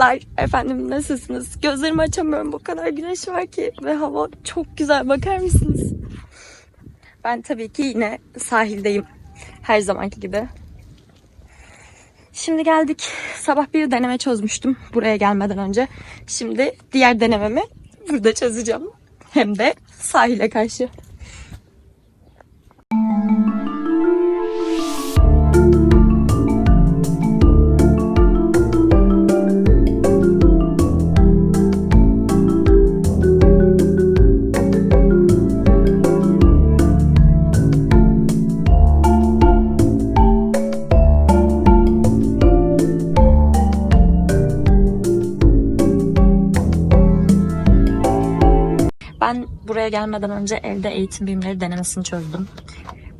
Merhabalar efendim nasılsınız? Gözlerimi açamıyorum bu kadar güneş var ki ve hava çok güzel bakar mısınız? Ben tabii ki yine sahildeyim her zamanki gibi. Şimdi geldik. Sabah bir deneme çözmüştüm buraya gelmeden önce. Şimdi diğer denememi burada çözeceğim. Hem de sahile karşı. Ben buraya gelmeden önce evde eğitim bilimleri denemesini çözdüm.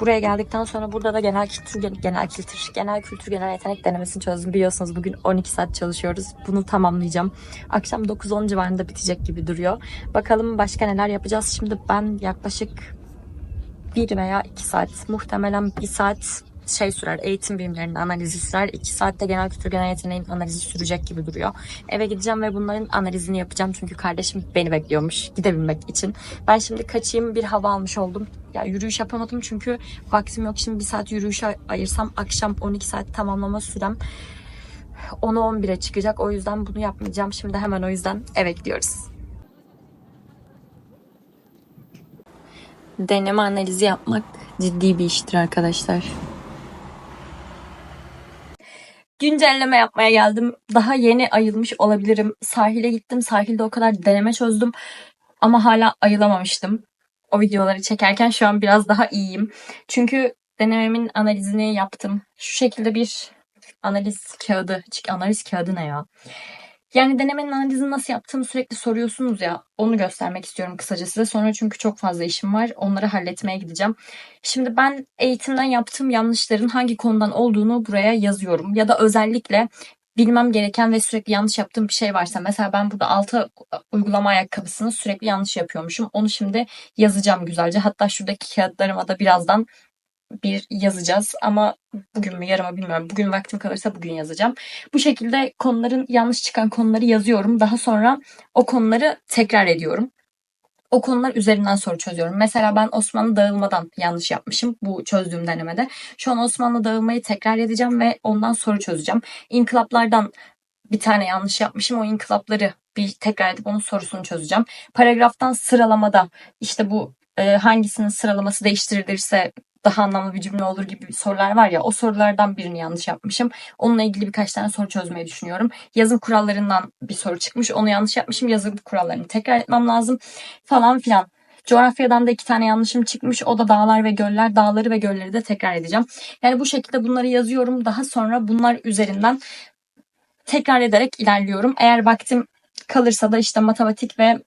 Buraya geldikten sonra burada da genel kültür, genel kültür, genel kültür, genel yetenek denemesini çözdüm. Biliyorsunuz bugün 12 saat çalışıyoruz. Bunu tamamlayacağım. Akşam 9-10 civarında bitecek gibi duruyor. Bakalım başka neler yapacağız. Şimdi ben yaklaşık 1 veya 2 saat, muhtemelen 1 saat şey sürer, eğitim bilimlerinin analizi sürer. 2 saatte genel kültür, genel yeteneğin analizi sürecek gibi duruyor. Eve gideceğim ve bunların analizini yapacağım. Çünkü kardeşim beni bekliyormuş gidebilmek için. Ben şimdi kaçayım bir hava almış oldum. Ya yürüyüş yapamadım çünkü vaktim yok. Şimdi bir saat yürüyüşe ayırsam akşam 12 saat tamamlama sürem 10'a 11'e çıkacak. O yüzden bunu yapmayacağım. Şimdi hemen o yüzden eve gidiyoruz. Deneme analizi yapmak ciddi bir iştir arkadaşlar. Güncelleme yapmaya geldim. Daha yeni ayılmış olabilirim. Sahile gittim. Sahilde o kadar deneme çözdüm. Ama hala ayılamamıştım. O videoları çekerken şu an biraz daha iyiyim. Çünkü denememin analizini yaptım. Şu şekilde bir analiz kağıdı. Analiz kağıdı ne ya? Yani denemenin analizini nasıl yaptığımı sürekli soruyorsunuz ya. Onu göstermek istiyorum kısaca size. Sonra çünkü çok fazla işim var. Onları halletmeye gideceğim. Şimdi ben eğitimden yaptığım yanlışların hangi konudan olduğunu buraya yazıyorum. Ya da özellikle bilmem gereken ve sürekli yanlış yaptığım bir şey varsa mesela ben burada altı uygulama ayakkabısını sürekli yanlış yapıyormuşum. Onu şimdi yazacağım güzelce. Hatta şuradaki kağıtlarıma da birazdan bir yazacağız ama bugün mü yarın mı bilmiyorum. Bugün vaktim kalırsa bugün yazacağım. Bu şekilde konuların yanlış çıkan konuları yazıyorum. Daha sonra o konuları tekrar ediyorum. O konular üzerinden soru çözüyorum. Mesela ben Osmanlı dağılmadan yanlış yapmışım bu çözdüğüm denemede. Şu an Osmanlı dağılmayı tekrar edeceğim ve ondan soru çözeceğim. İnkılaplardan bir tane yanlış yapmışım. O inkılapları bir tekrar edip onun sorusunu çözeceğim. Paragraftan sıralamada işte bu e, hangisinin sıralaması değiştirilirse daha anlamlı bir cümle olur gibi sorular var ya o sorulardan birini yanlış yapmışım. Onunla ilgili birkaç tane soru çözmeyi düşünüyorum. Yazım kurallarından bir soru çıkmış. Onu yanlış yapmışım. Yazım kurallarını tekrar etmem lazım falan filan. Coğrafyadan da iki tane yanlışım çıkmış. O da dağlar ve göller. Dağları ve gölleri de tekrar edeceğim. Yani bu şekilde bunları yazıyorum. Daha sonra bunlar üzerinden tekrar ederek ilerliyorum. Eğer vaktim kalırsa da işte matematik ve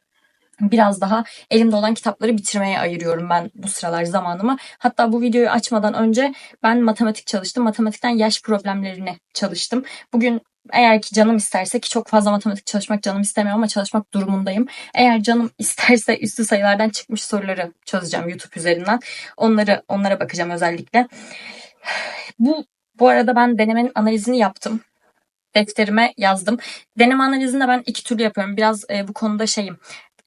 biraz daha elimde olan kitapları bitirmeye ayırıyorum ben bu sıralar zamanımı. Hatta bu videoyu açmadan önce ben matematik çalıştım. Matematikten yaş problemlerini çalıştım. Bugün eğer ki canım isterse ki çok fazla matematik çalışmak canım istemiyor ama çalışmak durumundayım. Eğer canım isterse üstü sayılardan çıkmış soruları çözeceğim YouTube üzerinden. Onları onlara bakacağım özellikle. Bu bu arada ben denemenin analizini yaptım defterime yazdım. Deneme analizini de ben iki türlü yapıyorum. Biraz e, bu konuda şeyim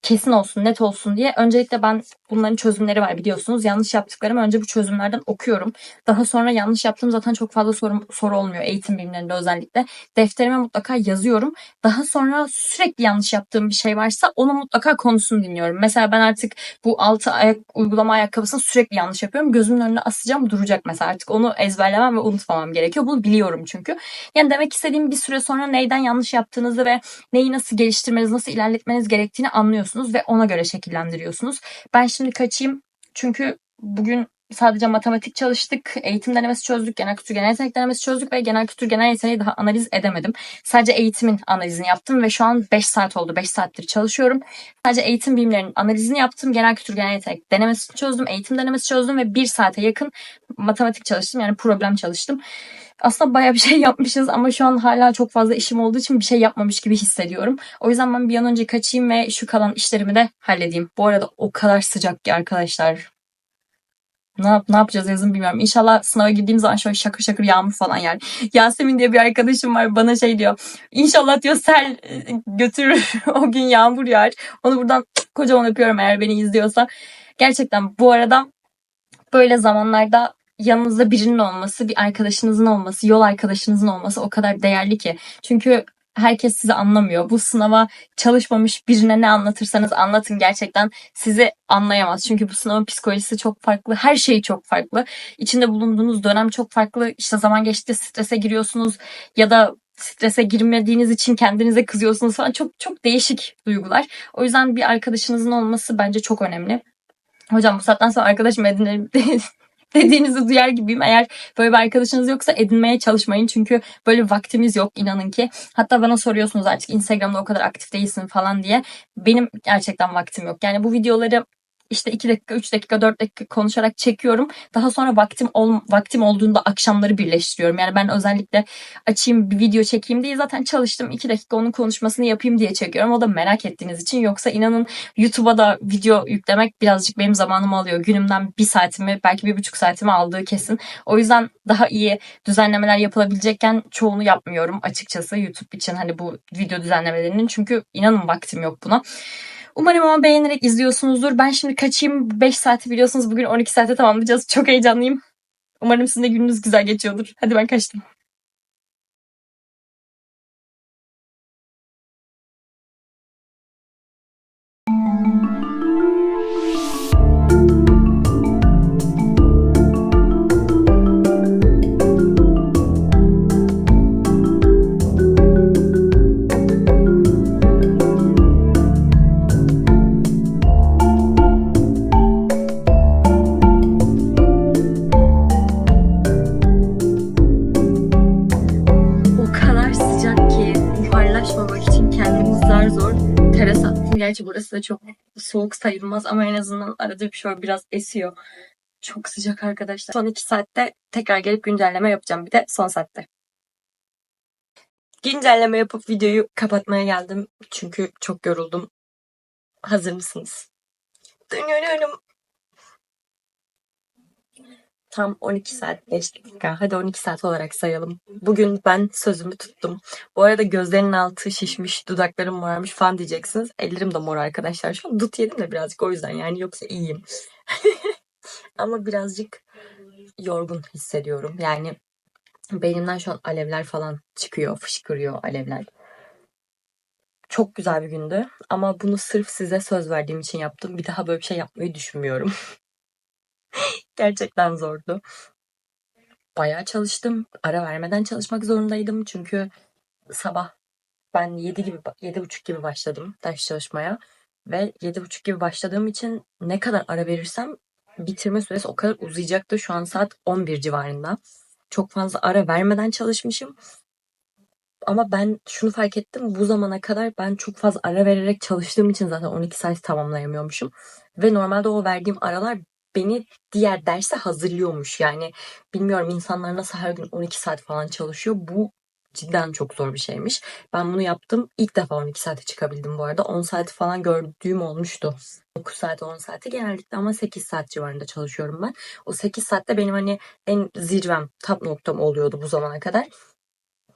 kesin olsun, net olsun diye. Öncelikle ben bunların çözümleri var biliyorsunuz. Yanlış yaptıklarımı önce bu çözümlerden okuyorum. Daha sonra yanlış yaptığım zaten çok fazla soru, soru olmuyor eğitim bilimlerinde özellikle. Defterime mutlaka yazıyorum. Daha sonra sürekli yanlış yaptığım bir şey varsa onu mutlaka konusunu dinliyorum. Mesela ben artık bu altı ayak uygulama ayakkabısını sürekli yanlış yapıyorum. Gözümün önüne asacağım duracak mesela. Artık onu ezberlemem ve unutmamam gerekiyor. Bunu biliyorum çünkü. Yani demek istediğim bir süre sonra neyden yanlış yaptığınızı ve neyi nasıl geliştirmeniz, nasıl ilerletmeniz gerektiğini anlıyorsunuz ve ona göre şekillendiriyorsunuz. Ben şimdi kaçayım çünkü bugün sadece matematik çalıştık, eğitim denemesi çözdük, genel kültür genel yetenek denemesi çözdük ve genel kültür genel yeteneği daha analiz edemedim. Sadece eğitimin analizini yaptım ve şu an 5 saat oldu. 5 saattir çalışıyorum. Sadece eğitim bilimlerinin analizini yaptım. Genel kültür genel yetenek denemesini çözdüm, eğitim denemesi çözdüm ve 1 saate yakın matematik çalıştım. Yani problem çalıştım. Aslında baya bir şey yapmışız ama şu an hala çok fazla işim olduğu için bir şey yapmamış gibi hissediyorum. O yüzden ben bir an önce kaçayım ve şu kalan işlerimi de halledeyim. Bu arada o kadar sıcak ki arkadaşlar. Ne, yap, ne yapacağız yazın bilmiyorum. İnşallah sınava girdiğim zaman şöyle şakır şakır yağmur falan yani. Yasemin diye bir arkadaşım var bana şey diyor. İnşallah diyor sel e, götürür o gün yağmur yağar. Onu buradan kocaman öpüyorum eğer beni izliyorsa. Gerçekten bu arada böyle zamanlarda yanınızda birinin olması, bir arkadaşınızın olması, yol arkadaşınızın olması o kadar değerli ki. Çünkü herkes sizi anlamıyor. Bu sınava çalışmamış birine ne anlatırsanız anlatın gerçekten sizi anlayamaz. Çünkü bu sınavın psikolojisi çok farklı. Her şey çok farklı. İçinde bulunduğunuz dönem çok farklı. İşte zaman geçti strese giriyorsunuz ya da strese girmediğiniz için kendinize kızıyorsunuz falan. Çok çok değişik duygular. O yüzden bir arkadaşınızın olması bence çok önemli. Hocam bu saatten sonra arkadaşım edinelim dediğinizi duyar gibiyim. Eğer böyle bir arkadaşınız yoksa edinmeye çalışmayın. Çünkü böyle vaktimiz yok inanın ki. Hatta bana soruyorsunuz artık Instagram'da o kadar aktif değilsin falan diye. Benim gerçekten vaktim yok. Yani bu videoları işte 2 dakika, 3 dakika, 4 dakika konuşarak çekiyorum. Daha sonra vaktim ol, vaktim olduğunda akşamları birleştiriyorum. Yani ben özellikle açayım bir video çekeyim diye zaten çalıştım. 2 dakika onun konuşmasını yapayım diye çekiyorum. O da merak ettiğiniz için. Yoksa inanın YouTube'a da video yüklemek birazcık benim zamanımı alıyor. Günümden bir saatimi belki bir buçuk saatimi aldığı kesin. O yüzden daha iyi düzenlemeler yapılabilecekken çoğunu yapmıyorum açıkçası YouTube için hani bu video düzenlemelerinin. Çünkü inanın vaktim yok buna. Umarım ama beğenerek izliyorsunuzdur. Ben şimdi kaçayım. 5 saati biliyorsunuz bugün 12 saate tamamlayacağız. Çok heyecanlıyım. Umarım sizin de gününüz güzel geçiyordur. Hadi ben kaçtım. Burası da çok soğuk sayılmaz ama en azından arada bir şöyle biraz esiyor. Çok sıcak arkadaşlar. Son iki saatte tekrar gelip güncelleme yapacağım. Bir de son saatte. Güncelleme yapıp videoyu kapatmaya geldim. Çünkü çok yoruldum. Hazır mısınız? Dönüyorum. Tam 12 saat 5 dakika. Hadi 12 saat olarak sayalım. Bugün ben sözümü tuttum. Bu arada gözlerinin altı şişmiş, dudaklarım morarmış falan diyeceksiniz. Ellerim de mor arkadaşlar. Şu an dut yedim de birazcık o yüzden yani yoksa iyiyim. Ama birazcık yorgun hissediyorum. Yani beynimden şu an alevler falan çıkıyor, fışkırıyor alevler. Çok güzel bir gündü ama bunu sırf size söz verdiğim için yaptım. Bir daha böyle bir şey yapmayı düşünmüyorum. Gerçekten zordu. Bayağı çalıştım. Ara vermeden çalışmak zorundaydım. Çünkü sabah ben 7 gibi, 7.30 gibi başladım ders çalışmaya. Ve 7.30 gibi başladığım için ne kadar ara verirsem bitirme süresi o kadar uzayacaktı. Şu an saat 11 civarında. Çok fazla ara vermeden çalışmışım. Ama ben şunu fark ettim. Bu zamana kadar ben çok fazla ara vererek çalıştığım için zaten 12 saat tamamlayamıyormuşum. Ve normalde o verdiğim aralar beni diğer derse hazırlıyormuş. Yani bilmiyorum insanlar nasıl her gün 12 saat falan çalışıyor. Bu cidden çok zor bir şeymiş. Ben bunu yaptım. İlk defa 12 saate çıkabildim bu arada. 10 saati falan gördüğüm olmuştu. 9 saat 10 saati genellikle ama 8 saat civarında çalışıyorum ben. O 8 saatte benim hani en zirvem, tap noktam oluyordu bu zamana kadar.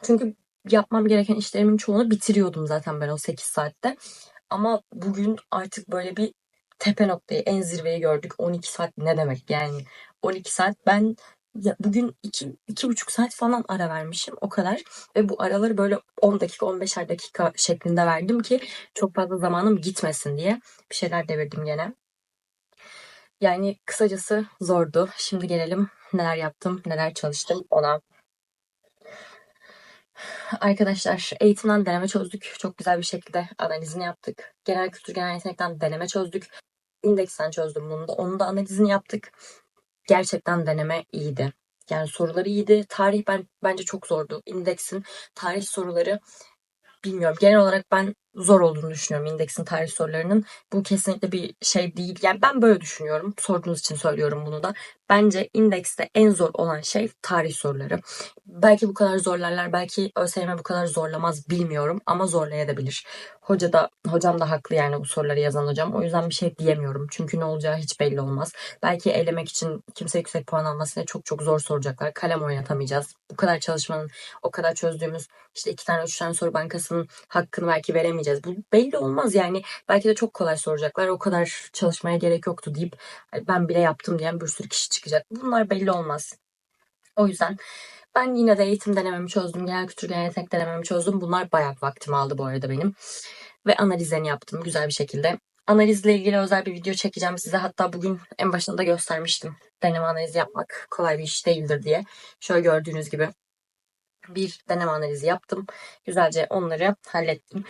Çünkü yapmam gereken işlerimin çoğunu bitiriyordum zaten ben o 8 saatte. Ama bugün artık böyle bir tepe noktayı, en zirveyi gördük. 12 saat ne demek yani? 12 saat ben ya bugün 2 iki, buçuk saat falan ara vermişim o kadar ve bu araları böyle 10 dakika 15'er dakika şeklinde verdim ki çok fazla zamanım gitmesin diye bir şeyler devirdim gene. Yani kısacası zordu. Şimdi gelelim neler yaptım, neler çalıştım ona. Arkadaşlar eğitimden deneme çözdük. Çok güzel bir şekilde analizini yaptık. Genel kültür genel yetenekten deneme çözdük. İndeksten çözdüm bunu da. Onun da analizini yaptık. Gerçekten deneme iyiydi. Yani soruları iyiydi. Tarih ben bence çok zordu. İndeksin tarih soruları bilmiyorum. Genel olarak ben zor olduğunu düşünüyorum indeksin tarih sorularının. Bu kesinlikle bir şey değil. Yani ben böyle düşünüyorum. Sorduğunuz için söylüyorum bunu da. Bence indekste en zor olan şey tarih soruları. Belki bu kadar zorlarlar, belki ÖSYM bu kadar zorlamaz bilmiyorum ama zorlayabilir. Hoca da, hocam da haklı yani bu soruları yazan hocam. O yüzden bir şey diyemiyorum. Çünkü ne olacağı hiç belli olmaz. Belki elemek için kimse yüksek puan almasına çok çok zor soracaklar. Kalem oynatamayacağız. Bu kadar çalışmanın, o kadar çözdüğümüz işte iki tane, üç tane soru bankasının hakkını belki veremeyeceğiz. Bu belli olmaz yani. Belki de çok kolay soracaklar. O kadar çalışmaya gerek yoktu deyip ben bile yaptım diyen bir sürü kişi çıkacak. Bunlar belli olmaz. O yüzden ben yine de eğitim denememi çözdüm. Genel kültür genel yetenek denememi çözdüm. Bunlar bayağı vaktimi aldı bu arada benim. Ve analizlerini yaptım güzel bir şekilde. Analizle ilgili özel bir video çekeceğim size. Hatta bugün en başında da göstermiştim. Deneme analizi yapmak kolay bir iş değildir diye. Şöyle gördüğünüz gibi bir deneme analizi yaptım. Güzelce onları hallettim.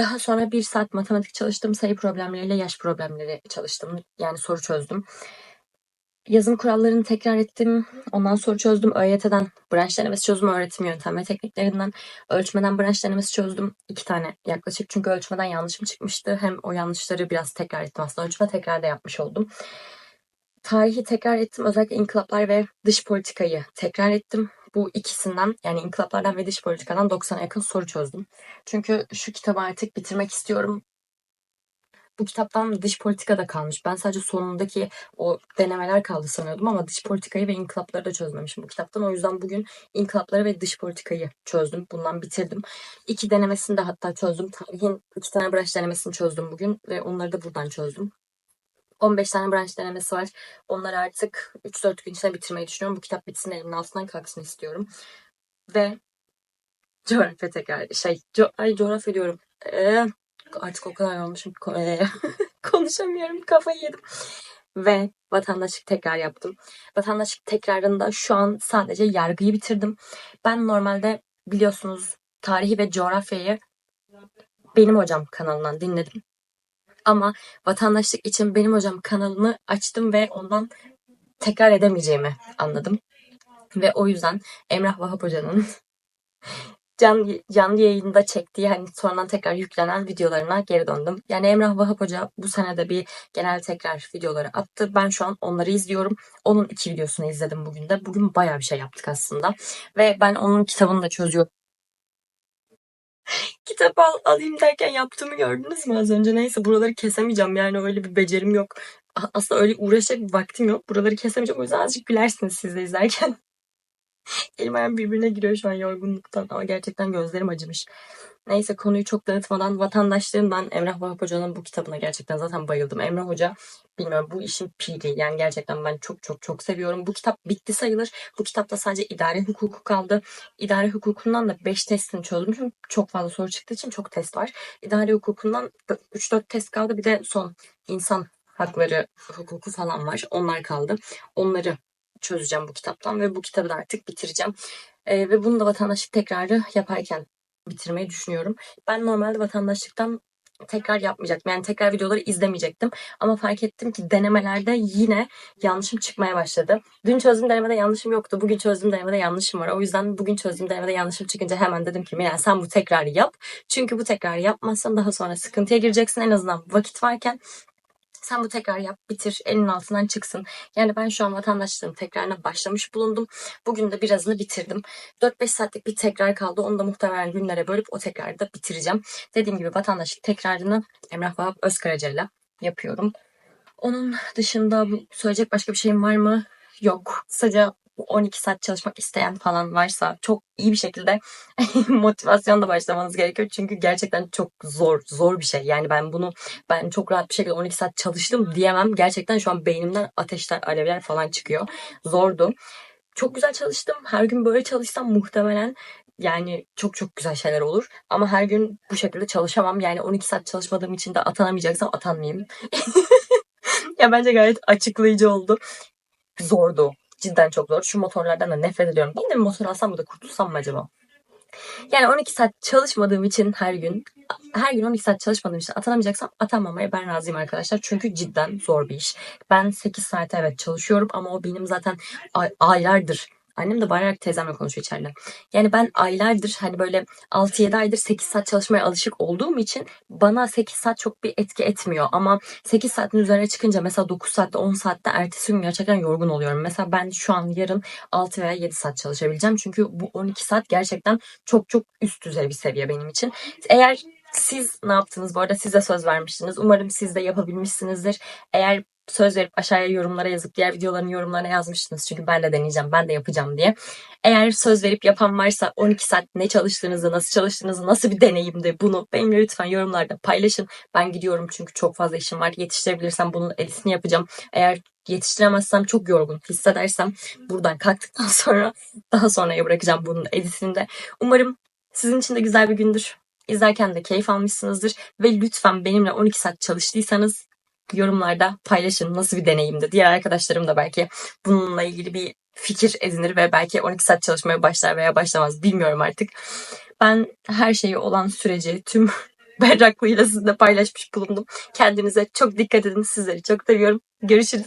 Daha sonra bir saat matematik çalıştım. Sayı problemleriyle yaş problemleri çalıştım. Yani soru çözdüm. Yazım kurallarını tekrar ettim. Ondan soru çözdüm. ÖYT'den branş denemesi çözdüm. Öğretim yöntem ve tekniklerinden. Ölçmeden branş denemesi çözdüm. İki tane yaklaşık. Çünkü ölçmeden yanlışım çıkmıştı. Hem o yanlışları biraz tekrar ettim aslında. Ölçme tekrar da yapmış oldum. Tarihi tekrar ettim. Özellikle inkılaplar ve dış politikayı tekrar ettim. Bu ikisinden yani inkılaplardan ve dış politikadan 90'a yakın soru çözdüm. Çünkü şu kitabı artık bitirmek istiyorum bu kitaptan dış politika da kalmış. Ben sadece sonundaki o denemeler kaldı sanıyordum ama dış politikayı ve inkılapları da çözmemişim bu kitaptan. O yüzden bugün inkılapları ve dış politikayı çözdüm. Bundan bitirdim. İki denemesini de hatta çözdüm. Tarihin iki tane branş denemesini çözdüm bugün ve onları da buradan çözdüm. 15 tane branş denemesi var. Onları artık 3-4 gün içinde bitirmeyi düşünüyorum. Bu kitap bitsin elimin altından kalksın istiyorum. Ve coğrafya tekrar şey co ay coğrafya diyorum. Ee, Artık o kadar olmuşum konuşamıyorum. Kafayı yedim. Ve vatandaşlık tekrar yaptım. Vatandaşlık tekrarında şu an sadece yargıyı bitirdim. Ben normalde biliyorsunuz tarihi ve coğrafyayı benim hocam kanalından dinledim. Ama vatandaşlık için benim hocam kanalını açtım ve ondan tekrar edemeyeceğimi anladım. Ve o yüzden Emrah Vahap Hoca'nın can, canlı yayında çektiği hani sonradan tekrar yüklenen videolarına geri döndüm. Yani Emrah Vahap Hoca bu sene de bir genel tekrar videoları attı. Ben şu an onları izliyorum. Onun iki videosunu izledim bugün de. Bugün bayağı bir şey yaptık aslında. Ve ben onun kitabını da çözüyorum. Kitap al, alayım derken yaptığımı gördünüz mü az önce? Neyse buraları kesemeyeceğim yani öyle bir becerim yok. Aslında öyle uğraşacak vaktim yok. Buraları kesemeyeceğim. O yüzden azıcık gülersiniz siz de izlerken. Elim ayağım birbirine giriyor şu an yorgunluktan ama gerçekten gözlerim acımış. Neyse konuyu çok dağıtmadan vatandaşlığım Emrah Vahap Hoca'nın bu kitabına gerçekten zaten bayıldım. Emrah Hoca bilmiyorum bu işin piri yani gerçekten ben çok çok çok seviyorum. Bu kitap bitti sayılır. Bu kitapta sadece idare hukuku kaldı. İdare hukukundan da 5 testini. Çünkü çok fazla soru çıktığı için çok test var. İdare hukukundan 3-4 test kaldı. Bir de son insan hakları hukuku falan var. Onlar kaldı. Onları çözeceğim bu kitaptan ve bu kitabı da artık bitireceğim. E, ve bunu da vatandaşlık tekrarı yaparken bitirmeyi düşünüyorum. Ben normalde vatandaşlıktan tekrar yapmayacaktım. Yani tekrar videoları izlemeyecektim. Ama fark ettim ki denemelerde yine yanlışım çıkmaya başladı. Dün çözdüğüm denemede yanlışım yoktu. Bugün çözdüğüm denemede yanlışım var. O yüzden bugün çözdüğüm denemede yanlışım çıkınca hemen dedim ki Milen sen bu tekrarı yap. Çünkü bu tekrarı yapmazsan daha sonra sıkıntıya gireceksin. En azından vakit varken sen bu tekrar yap, bitir, elin altından çıksın. Yani ben şu an vatandaşlığım tekrarına başlamış bulundum. Bugün de birazını bitirdim. 4-5 saatlik bir tekrar kaldı. Onu da muhtemelen günlere bölüp o tekrarı da bitireceğim. Dediğim gibi vatandaşlık tekrarını Emrah Vahap Özkaraca'yla yapıyorum. Onun dışında söyleyecek başka bir şeyim var mı? Yok. Kısaca 12 saat çalışmak isteyen falan varsa çok iyi bir şekilde motivasyonla başlamanız gerekiyor. Çünkü gerçekten çok zor, zor bir şey. Yani ben bunu ben çok rahat bir şekilde 12 saat çalıştım diyemem. Gerçekten şu an beynimden ateşler, alevler falan çıkıyor. Zordu. Çok güzel çalıştım. Her gün böyle çalışsam muhtemelen yani çok çok güzel şeyler olur. Ama her gün bu şekilde çalışamam. Yani 12 saat çalışmadığım için de atanamayacaksam atanmayayım. ya bence gayet açıklayıcı oldu. Zordu. Cidden çok zor. Şu motorlardan da nefret ediyorum. Yine bir motor alsam da kurtulsam mı acaba? Yani 12 saat çalışmadığım için her gün her gün 12 saat çalışmadığım için atanamayacaksam atanmamaya ben razıyım arkadaşlar. Çünkü cidden zor bir iş. Ben 8 saat evet çalışıyorum ama o benim zaten ay- aylardır Annem de bağırarak teyzemle konuşuyor içeride. Yani ben aylardır hani böyle 6-7 aydır 8 saat çalışmaya alışık olduğum için bana 8 saat çok bir etki etmiyor. Ama 8 saatin üzerine çıkınca mesela 9 saatte 10 saatte ertesi gün gerçekten yorgun oluyorum. Mesela ben şu an yarın 6 veya 7 saat çalışabileceğim. Çünkü bu 12 saat gerçekten çok çok üst düzey bir seviye benim için. Eğer siz ne yaptınız? Bu arada size söz vermiştiniz. Umarım siz de yapabilmişsinizdir. Eğer söz verip aşağıya yorumlara yazıp diğer videoların yorumlarına yazmıştınız. Çünkü ben de deneyeceğim, ben de yapacağım diye. Eğer söz verip yapan varsa 12 saat ne çalıştığınızı, nasıl çalıştığınızı, nasıl bir deneyimdi bunu benimle lütfen yorumlarda paylaşın. Ben gidiyorum çünkü çok fazla işim var. Yetiştirebilirsem bunun editini yapacağım. Eğer yetiştiremezsem çok yorgun hissedersem buradan kalktıktan sonra daha sonraya bırakacağım bunun editini de. Umarım sizin için de güzel bir gündür. İzlerken de keyif almışsınızdır ve lütfen benimle 12 saat çalıştıysanız yorumlarda paylaşın nasıl bir deneyimdi. Diğer arkadaşlarım da belki bununla ilgili bir fikir edinir ve belki 12 saat çalışmaya başlar veya başlamaz bilmiyorum artık. Ben her şeyi olan süreci tüm berraklığıyla sizinle paylaşmış bulundum. Kendinize çok dikkat edin. Sizleri çok seviyorum. Görüşürüz.